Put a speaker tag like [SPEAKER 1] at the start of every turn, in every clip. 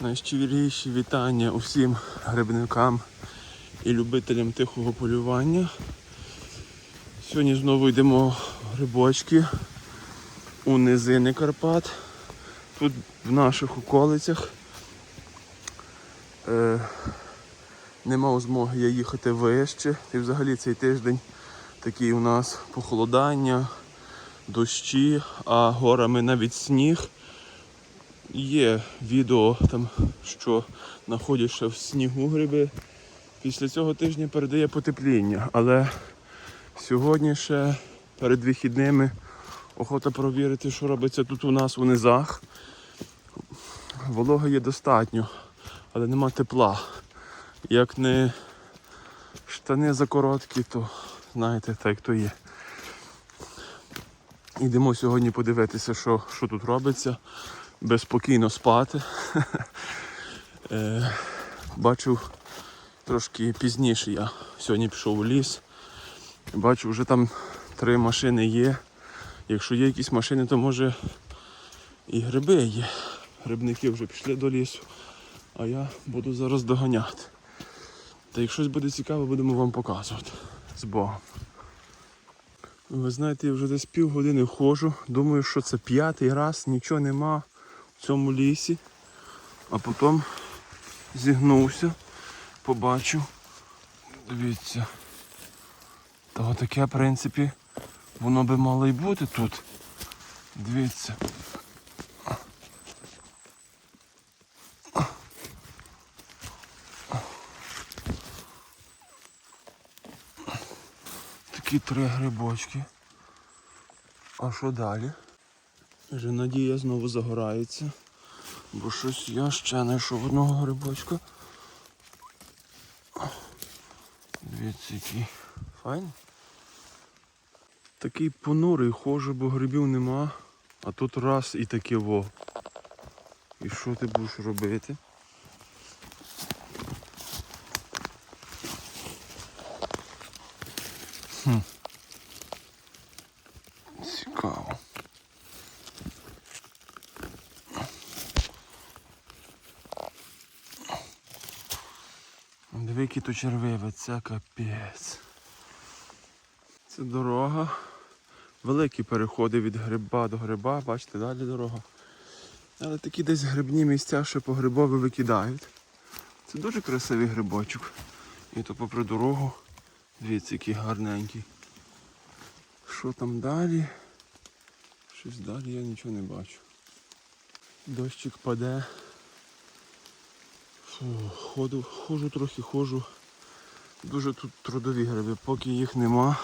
[SPEAKER 1] Найщиріші вітання усім грибникам і любителям тихого полювання. Сьогодні знову йдемо грибочки у низини Карпат. Тут в наших околицях. Е, нема змоги я їхати вище. І взагалі цей тиждень такий у нас похолодання, дощі, а горами навіть сніг. Є відео там, що знаходять ще в снігу гриби. Після цього тижня передає потепління, але сьогодні ще перед вихідними охота провірити, що робиться тут у нас у низах. Волога є достатньо, але нема тепла. Як не штани закороткі, то знаєте, так то є. Йдемо сьогодні подивитися, що, що тут робиться безспокійно спати. Е, Бачив трошки пізніше я сьогодні пішов у ліс. Бачу, вже там три машини є. Якщо є якісь машини, то може і гриби є. Грибники вже пішли до лісу, а я буду зараз доганяти. Та якщо щось буде цікаве, будемо вам показувати. З Богом. Ви знаєте, я вже десь півгодини ходжу. Думаю, що це п'ятий раз, нічого нема цьому лісі. А потім зігнувся, побачив. Дивіться. Та таке, в принципі, воно би мало й бути тут. Дивіться. Такі три грибочки. А що далі? Вже надія знову загорається. Бо щось я ще знайшов одного грибочка. Дивіться, який файний. Такий понурий хожу, бо грибів нема. А тут раз і таке во. І що ти будеш робити? Хм. Цікаво. Які то червиве, це капець. Це дорога. Великі переходи від гриба до гриба, бачите, далі дорога. Але такі десь грибні місця, що по грибові викидають. Це дуже красивий грибочок. І то попри дорогу. Дивіться, який гарненький. Що там далі? Щось далі я нічого не бачу. Дощик паде. Ходу, ходжу трохи ходжу. Дуже тут трудові гриби, поки їх нема.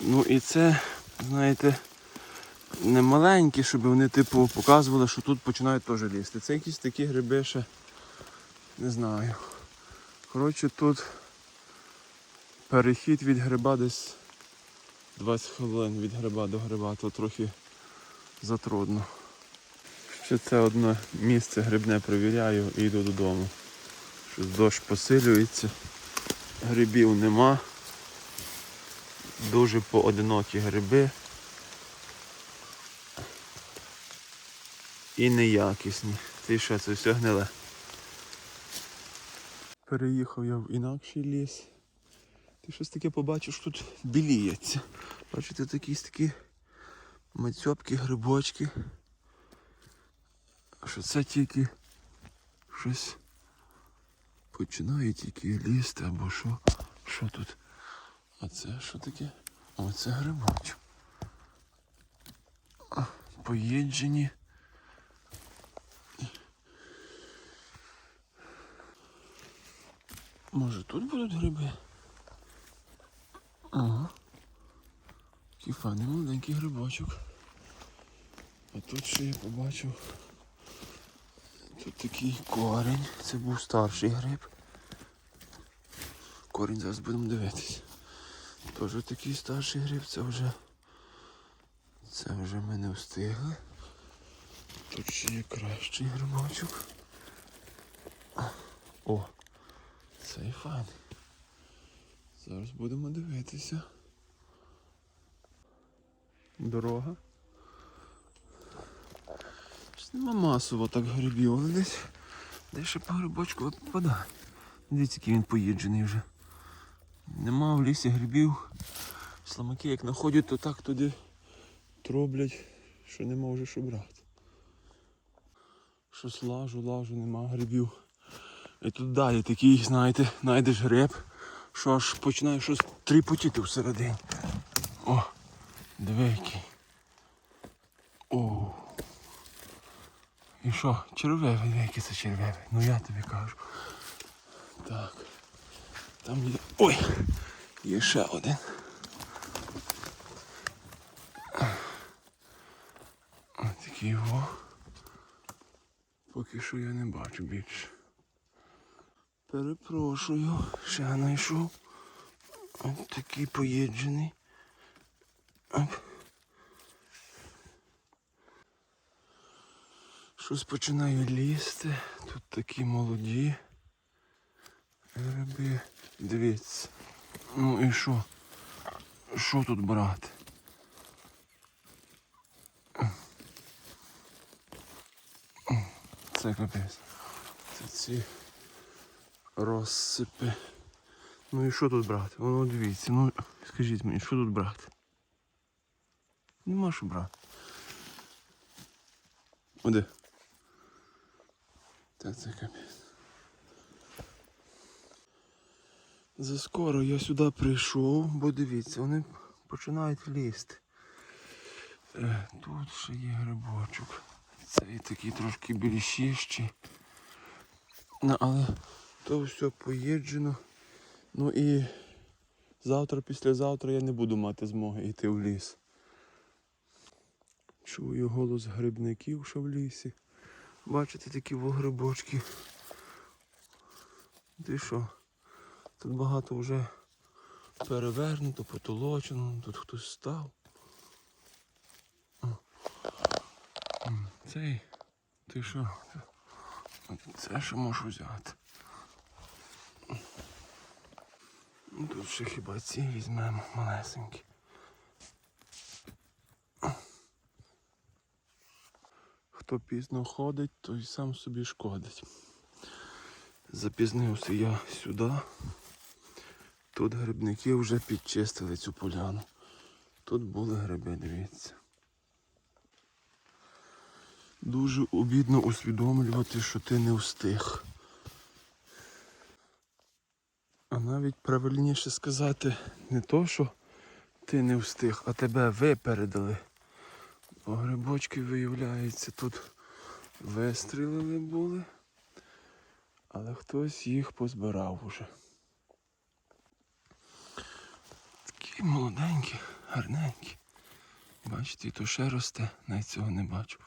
[SPEAKER 1] Ну і це, знаєте, не маленькі, щоб вони типу показували, що тут починають теж лізти. Це якісь такі гриби ще не знаю. Коротше, тут перехід від гриба десь 20 хвилин від гриба до гриба, то трохи затрудно. Ще це одне місце грибне перевіряю і йду додому. Щось дощ посилюється, грибів нема. Дуже поодинокі гриби. І неякісні. Ти що, це все гниле. Переїхав я в інакший ліс. Ти щось таке побачиш, тут біліється. Бачите, такі такі мацьопки, грибочки. Що це тільки щось починає тільки лізти або що. Що тут? А це що таке? О, це грибочок. Поїджені. Може тут будуть гриби? Ага. Такий файний маленький грибочок. А тут ще я побачив. Тут такий корінь. Це був старший гриб. Корінь зараз будемо дивитись. Теж такий старший гриб, це вже... Це вже ми не встигли. Тут ще є кращий грибочок. О! Цей файний. Зараз будемо дивитися. Дорога. Нема масово так грибів, але десь Де ще по грибочку попадає. Дивіться, який він поїджений вже. Нема в лісі грибів. Сламаки як знаходять, то так туди троблять, що нема вже що брати. Щось лажу, лажу, нема грибів. І тут далі такий, знаєте, знайдеш гриб, що аж починає щось тріпотіти всередині. О, диви який. О. І що, червивий, диви, який це червивий. Ну я тобі кажу. Так. Там є. Ой! Є ще один. Ось такий його. Поки що я не бачу більше. Перепрошую, ще знайшов. Ось такий поїджений. Щось починає лізти. Тут такі молоді. Гриби. Дивіться. Ну і що? Що тут брати? Це капець. Це ці розсипи. Ну і що тут брати? Воно дивіться, ну скажіть мені, що тут брати? Нема що брати. Оде? Так це капець. Заскоро я сюди прийшов, бо дивіться, вони починають лізти. Е, Тут ще є грибочок. Цей такий трошки більшіщий. Ну, але то все поїджено. Ну і завтра, післязавтра я не буду мати змоги йти в ліс. Чую голос грибників, що в лісі. Бачите такі вогрибочки. Ти що? Тут багато вже перевернуто, потолочено, тут хтось став. Цей, ти що? Це ще можу взяти. Ну, Тут ще хіба ці візьмемо малесенькі. Хто пізно ходить, той сам собі шкодить. Запізнився я сюди. Тут грибники вже підчистили цю поляну. Тут були гриби, дивіться. Дуже обідно усвідомлювати, що ти не встиг. А навіть правильніше сказати не то, що ти не встиг, а тебе випередили. Бо грибочки, виявляється, тут вистрілили були, але хтось їх позбирав уже. Такі молоденькі, гарненькі. Бачите, і то ще росте, навіть цього не бачу.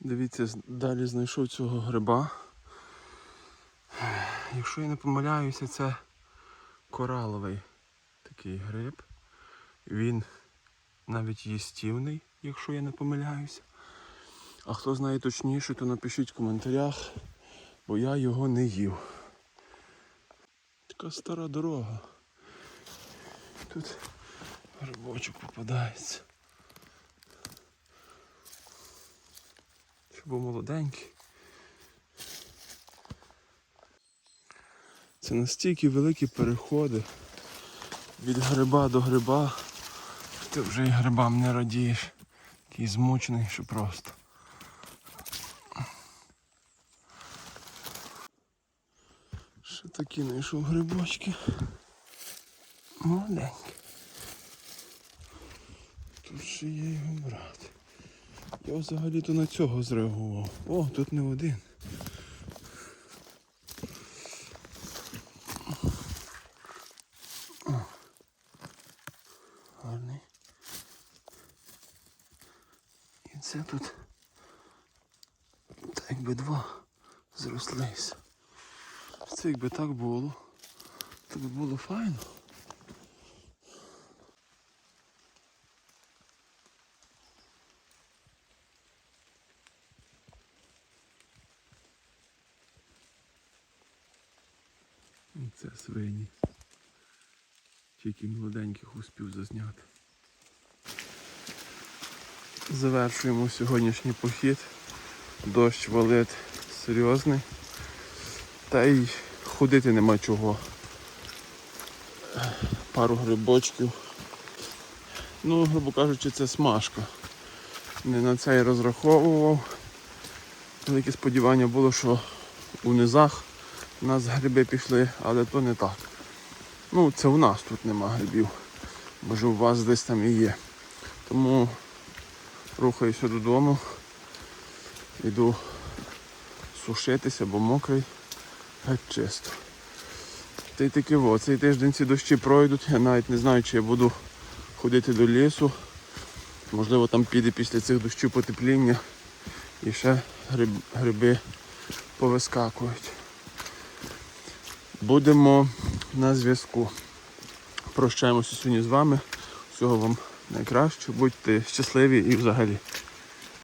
[SPEAKER 1] Дивіться, далі знайшов цього гриба. Якщо я не помиляюся, це кораловий такий гриб. Він навіть їстівний, якщо я не помиляюся. А хто знає точніше, то напишіть в коментарях, бо я його не їв. Така стара дорога. Тут грибочок попадається. Щоб був молоденький. Це настільки великі переходи від гриба до гриба. Ти вже і грибам не радієш. Такий змучений, що просто. Ще такі знайшов грибочки. Маленькі. Тут ще є його брат. Я взагалі-то на цього зреагував. О, тут не один. О. Гарний. І це тут так якби два зрослися. Це якби так було, то би було файно. Це свині. Тільки молоденьких успів зазняти. Завершуємо сьогоднішній похід. Дощ валить серйозний. Та й ходити нема чого. Пару грибочків. Ну, грубо кажучи, це смажка. Не на це я розраховував. Велике сподівання було, що у низах у нас гриби пішли, але то не так. Ну, це у нас тут нема грибів. Може у вас десь там і є. Тому рухаюся додому. Йду сушитися, бо мокрий, чисто. Та й таки во, цей тиждень ці дощі пройдуть. Я навіть не знаю, чи я буду ходити до лісу. Можливо, там піде після цих дощів потепління і ще гриб, гриби повискакують. Будемо на зв'язку. Прощаємося сьогодні з вами. Всього вам найкращого. Будьте щасливі і взагалі.